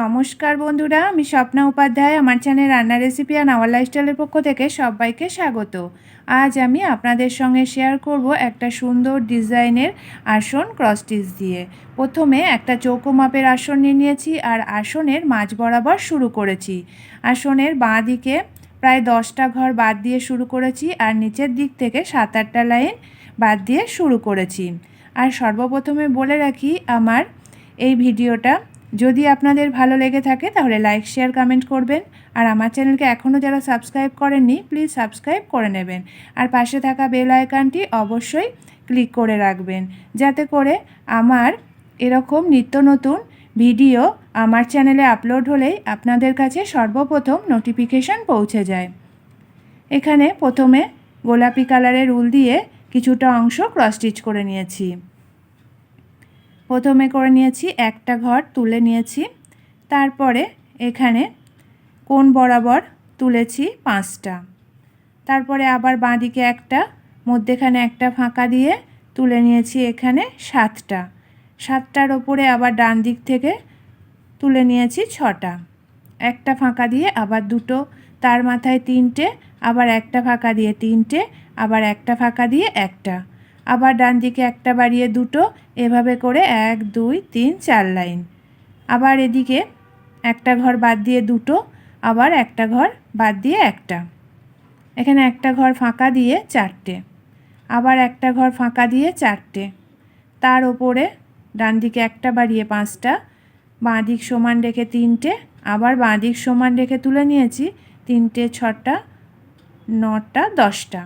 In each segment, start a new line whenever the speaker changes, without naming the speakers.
নমস্কার বন্ধুরা আমি স্বপ্না উপাধ্যায় আমার চ্যানেল রান্না রেসিপি অ্যান্ড আওয়ার লাইফস্টাইলের পক্ষ থেকে সবাইকে স্বাগত আজ আমি আপনাদের সঙ্গে শেয়ার করব একটা সুন্দর ডিজাইনের আসন ক্রসটিস দিয়ে প্রথমে একটা চৌকো মাপের আসন নিয়ে নিয়েছি আর আসনের মাঝ বরাবর শুরু করেছি আসনের বাঁ দিকে প্রায় দশটা ঘর বাদ দিয়ে শুরু করেছি আর নিচের দিক থেকে সাত আটটা লাইন বাদ দিয়ে শুরু করেছি আর সর্বপ্রথমে বলে রাখি আমার এই ভিডিওটা যদি আপনাদের ভালো লেগে থাকে তাহলে লাইক শেয়ার কমেন্ট করবেন আর আমার চ্যানেলকে এখনও যারা সাবস্ক্রাইব করেননি প্লিজ সাবস্ক্রাইব করে নেবেন আর পাশে থাকা বেল আইকনটি অবশ্যই ক্লিক করে রাখবেন যাতে করে আমার এরকম নিত্য নতুন ভিডিও আমার চ্যানেলে আপলোড হলেই আপনাদের কাছে সর্বপ্রথম নোটিফিকেশান পৌঁছে যায় এখানে প্রথমে গোলাপি কালারের উল দিয়ে কিছুটা অংশ ক্রস স্টিচ করে নিয়েছি প্রথমে করে নিয়েছি একটা ঘর তুলে নিয়েছি তারপরে এখানে কোন বরাবর তুলেছি পাঁচটা তারপরে আবার বাঁদিকে একটা মধ্যেখানে একটা ফাঁকা দিয়ে তুলে নিয়েছি এখানে সাতটা সাতটার ওপরে আবার ডান দিক থেকে তুলে নিয়েছি ছটা একটা ফাঁকা দিয়ে আবার দুটো তার মাথায় তিনটে আবার একটা ফাঁকা দিয়ে তিনটে আবার একটা ফাঁকা দিয়ে একটা আবার ডান দিকে একটা বাড়িয়ে দুটো এভাবে করে এক দুই তিন চার লাইন আবার এদিকে একটা ঘর বাদ দিয়ে দুটো আবার একটা ঘর বাদ দিয়ে একটা এখানে একটা ঘর ফাঁকা দিয়ে চারটে আবার একটা ঘর ফাঁকা দিয়ে চারটে তার ওপরে ডান দিকে একটা বাড়িয়ে পাঁচটা বাঁ দিক সমান রেখে তিনটে আবার বাঁ দিক সমান রেখে তুলে নিয়েছি তিনটে ছটা নটা দশটা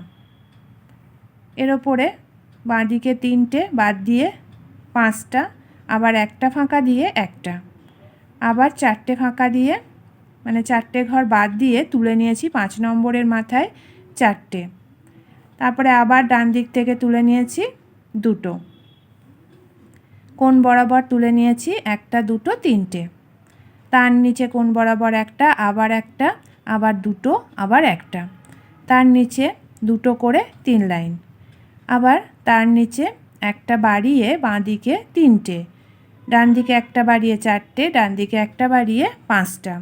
এর ওপরে বাঁদিকে তিনটে বাদ দিয়ে পাঁচটা আবার একটা ফাঁকা দিয়ে একটা আবার চারটে ফাঁকা দিয়ে মানে চারটে ঘর বাদ দিয়ে তুলে নিয়েছি পাঁচ নম্বরের মাথায় চারটে তারপরে আবার ডান দিক থেকে তুলে নিয়েছি দুটো কোন বরাবর তুলে নিয়েছি একটা দুটো তিনটে তার নিচে কোন বরাবর একটা আবার একটা আবার দুটো আবার একটা তার নিচে দুটো করে তিন লাইন আবার তার নিচে একটা বাড়িয়ে বাঁ দিকে তিনটে ডান দিকে একটা বাড়িয়ে চারটে ডান দিকে একটা বাড়িয়ে পাঁচটা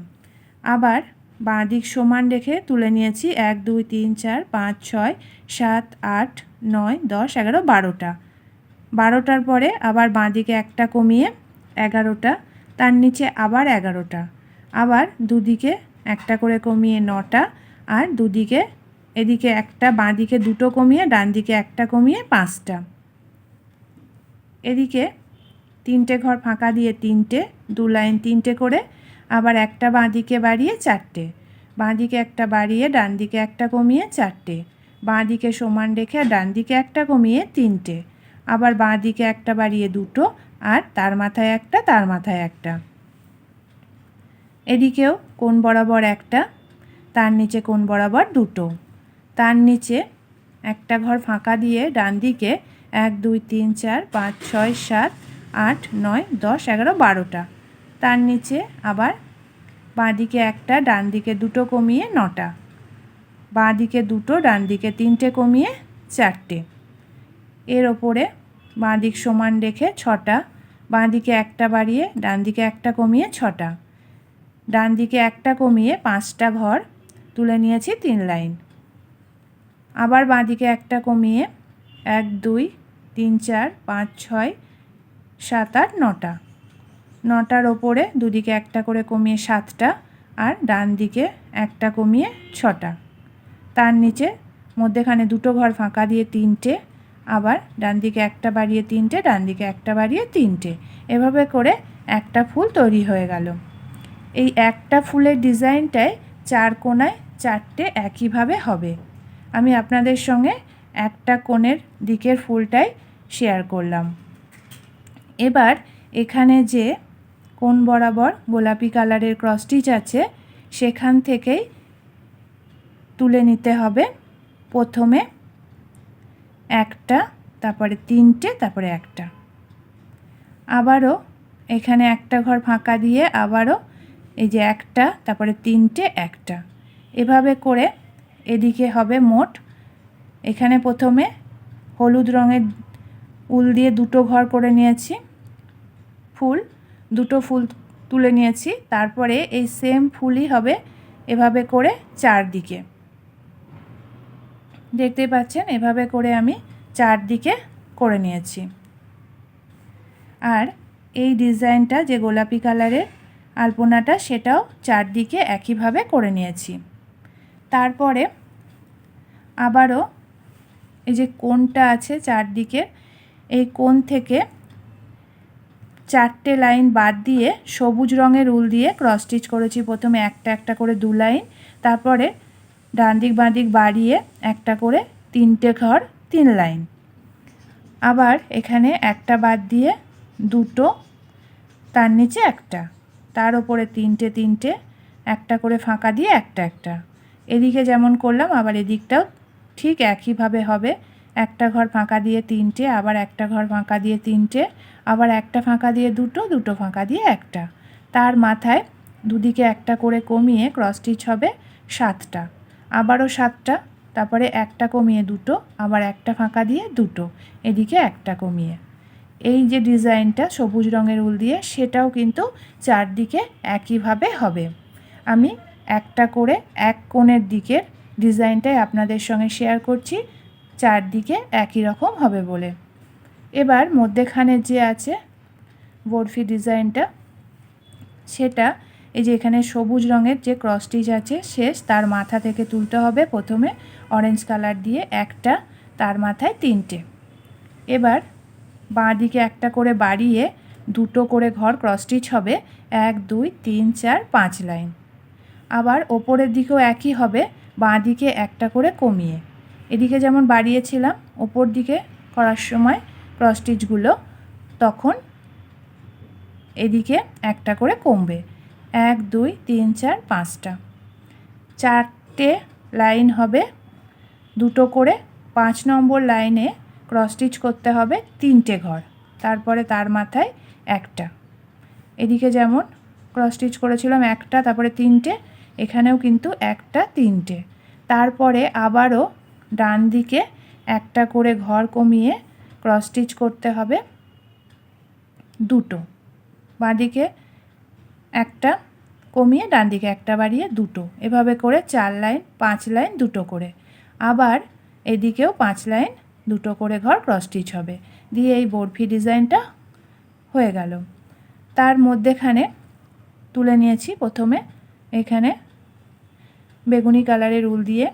আবার বাঁ দিক সমান রেখে তুলে নিয়েছি এক দুই তিন চার পাঁচ ছয় সাত আট নয় দশ এগারো বারোটা বারোটার পরে আবার বাঁ দিকে একটা কমিয়ে এগারোটা তার নিচে আবার এগারোটা আবার দুদিকে একটা করে কমিয়ে নটা আর দুদিকে এদিকে একটা বাঁদিকে দুটো কমিয়ে ডান দিকে একটা কমিয়ে পাঁচটা এদিকে তিনটে ঘর ফাঁকা দিয়ে তিনটে দু লাইন তিনটে করে আবার একটা বাঁদিকে বাড়িয়ে চারটে বাঁদিকে একটা বাড়িয়ে ডান দিকে একটা কমিয়ে চারটে বাঁ দিকে সমান রেখে ডান দিকে একটা কমিয়ে তিনটে আবার বাঁ দিকে একটা বাড়িয়ে দুটো আর তার মাথায় একটা তার মাথায় একটা এদিকেও কোন বরাবর একটা তার নিচে কোন বরাবর দুটো তার নিচে একটা ঘর ফাঁকা দিয়ে ডান দিকে এক দুই তিন চার পাঁচ ছয় সাত আট নয় দশ এগারো বারোটা তার নিচে আবার বাঁ দিকে একটা ডান দিকে দুটো কমিয়ে নটা বাঁ দিকে দুটো ডান দিকে তিনটে কমিয়ে চারটে এর ওপরে বাঁ দিক সমান রেখে ছটা বাঁ দিকে একটা বাড়িয়ে ডান দিকে একটা কমিয়ে ছটা ডান দিকে একটা কমিয়ে পাঁচটা ঘর তুলে নিয়েছি তিন লাইন আবার বাঁদিকে একটা কমিয়ে এক দুই তিন চার পাঁচ ছয় সাত আট নটা নটার ওপরে দুদিকে একটা করে কমিয়ে সাতটা আর ডান দিকে একটা কমিয়ে ছটা তার নিচে মধ্যেখানে দুটো ঘর ফাঁকা দিয়ে তিনটে আবার ডান দিকে একটা বাড়িয়ে তিনটে ডান দিকে একটা বাড়িয়ে তিনটে এভাবে করে একটা ফুল তৈরি হয়ে গেল এই একটা ফুলের ডিজাইনটায় চার কোনায় চারটে একইভাবে হবে আমি আপনাদের সঙ্গে একটা কোণের দিকের ফুলটাই শেয়ার করলাম এবার এখানে যে কোন বরাবর গোলাপি কালারের ক্রস স্টিচ আছে সেখান থেকেই তুলে নিতে হবে প্রথমে একটা তারপরে তিনটে তারপরে একটা আবারও এখানে একটা ঘর ফাঁকা দিয়ে আবারও এই যে একটা তারপরে তিনটে একটা এভাবে করে এদিকে হবে মোট এখানে প্রথমে হলুদ রঙের উল দিয়ে দুটো ঘর করে নিয়েছি ফুল দুটো ফুল তুলে নিয়েছি তারপরে এই সেম ফুলই হবে এভাবে করে চারদিকে দেখতে পাচ্ছেন এভাবে করে আমি চারদিকে করে নিয়েছি আর এই ডিজাইনটা যে গোলাপি কালারের আলপনাটা সেটাও চারদিকে একইভাবে করে নিয়েছি তারপরে আবারও এই যে কোনটা আছে চারদিকে এই কোন থেকে চারটে লাইন বাদ দিয়ে সবুজ রঙের উল দিয়ে ক্রস স্টিচ করেছি প্রথমে একটা একটা করে দু লাইন তারপরে ডান দিক বাঁ দিক বাড়িয়ে একটা করে তিনটে ঘর তিন লাইন আবার এখানে একটা বাদ দিয়ে দুটো তার নিচে একটা তার ওপরে তিনটে তিনটে একটা করে ফাঁকা দিয়ে একটা একটা এদিকে যেমন করলাম আবার এদিকটাও ঠিক একইভাবে হবে একটা ঘর ফাঁকা দিয়ে তিনটে আবার একটা ঘর ফাঁকা দিয়ে তিনটে আবার একটা ফাঁকা দিয়ে দুটো দুটো ফাঁকা দিয়ে একটা তার মাথায় দুদিকে একটা করে কমিয়ে ক্রস স্টিচ হবে সাতটা আবারও সাতটা তারপরে একটা কমিয়ে দুটো আবার একটা ফাঁকা দিয়ে দুটো এদিকে একটা কমিয়ে এই যে ডিজাইনটা সবুজ রঙের উল দিয়ে সেটাও কিন্তু চারদিকে একইভাবে হবে আমি একটা করে এক কোণের দিকের ডিজাইনটাই আপনাদের সঙ্গে শেয়ার করছি চারদিকে একই রকম হবে বলে এবার মধ্যেখানে যে আছে বরফি ডিজাইনটা সেটা এই যে এখানে সবুজ রঙের যে ক্রস আছে শেষ তার মাথা থেকে তুলতে হবে প্রথমে অরেঞ্জ কালার দিয়ে একটা তার মাথায় তিনটে এবার বাঁ দিকে একটা করে বাড়িয়ে দুটো করে ঘর ক্রস হবে এক দুই তিন চার পাঁচ লাইন আবার ওপরের দিকেও একই হবে বাঁ দিকে একটা করে কমিয়ে এদিকে যেমন বাড়িয়েছিলাম ওপর দিকে করার সময় ক্রস স্টিচগুলো তখন এদিকে একটা করে কমবে এক দুই তিন চার পাঁচটা চারটে লাইন হবে দুটো করে পাঁচ নম্বর লাইনে ক্রস করতে হবে তিনটে ঘর তারপরে তার মাথায় একটা এদিকে যেমন ক্রস স্টিচ করেছিলাম একটা তারপরে তিনটে এখানেও কিন্তু একটা তিনটে তারপরে আবারও ডান দিকে একটা করে ঘর কমিয়ে ক্রস স্টিচ করতে হবে দুটো বাঁদিকে একটা কমিয়ে ডান দিকে একটা বাড়িয়ে দুটো এভাবে করে চার লাইন পাঁচ লাইন দুটো করে আবার এদিকেও পাঁচ লাইন দুটো করে ঘর ক্রস স্টিচ হবে দিয়ে এই বরফি ডিজাইনটা হয়ে গেল তার মধ্যেখানে তুলে নিয়েছি প্রথমে এখানে বেগুনি কালারের উল দিয়ে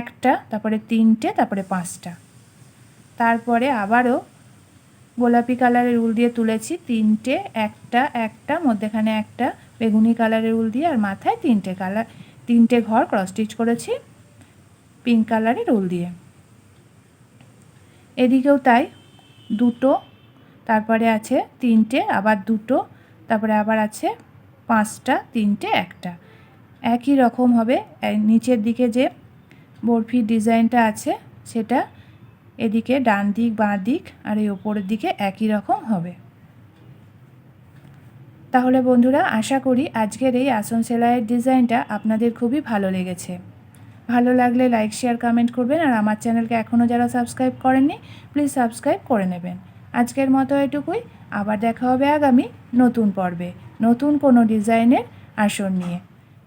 একটা তারপরে তিনটে তারপরে পাঁচটা তারপরে আবারও গোলাপি কালারের উল দিয়ে তুলেছি তিনটে একটা একটা মধ্যেখানে একটা বেগুনি কালারের উল দিয়ে আর মাথায় তিনটে কালার তিনটে ঘর ক্রস স্টিচ করেছি পিঙ্ক কালারের উল দিয়ে এদিকেও তাই দুটো তারপরে আছে তিনটে আবার দুটো তারপরে আবার আছে পাঁচটা তিনটে একটা একই রকম হবে নিচের দিকে যে বরফির ডিজাইনটা আছে সেটা এদিকে ডান দিক বাঁ দিক আর এই ওপরের দিকে একই রকম হবে তাহলে বন্ধুরা আশা করি আজকের এই আসন সেলাইয়ের ডিজাইনটা আপনাদের খুবই ভালো লেগেছে ভালো লাগলে লাইক শেয়ার কমেন্ট করবেন আর আমার চ্যানেলকে এখনও যারা সাবস্ক্রাইব করেননি প্লিজ সাবস্ক্রাইব করে নেবেন আজকের মতো এটুকুই আবার দেখা হবে আগামী নতুন পর্বে নতুন কোনো ডিজাইনের আসন নিয়ে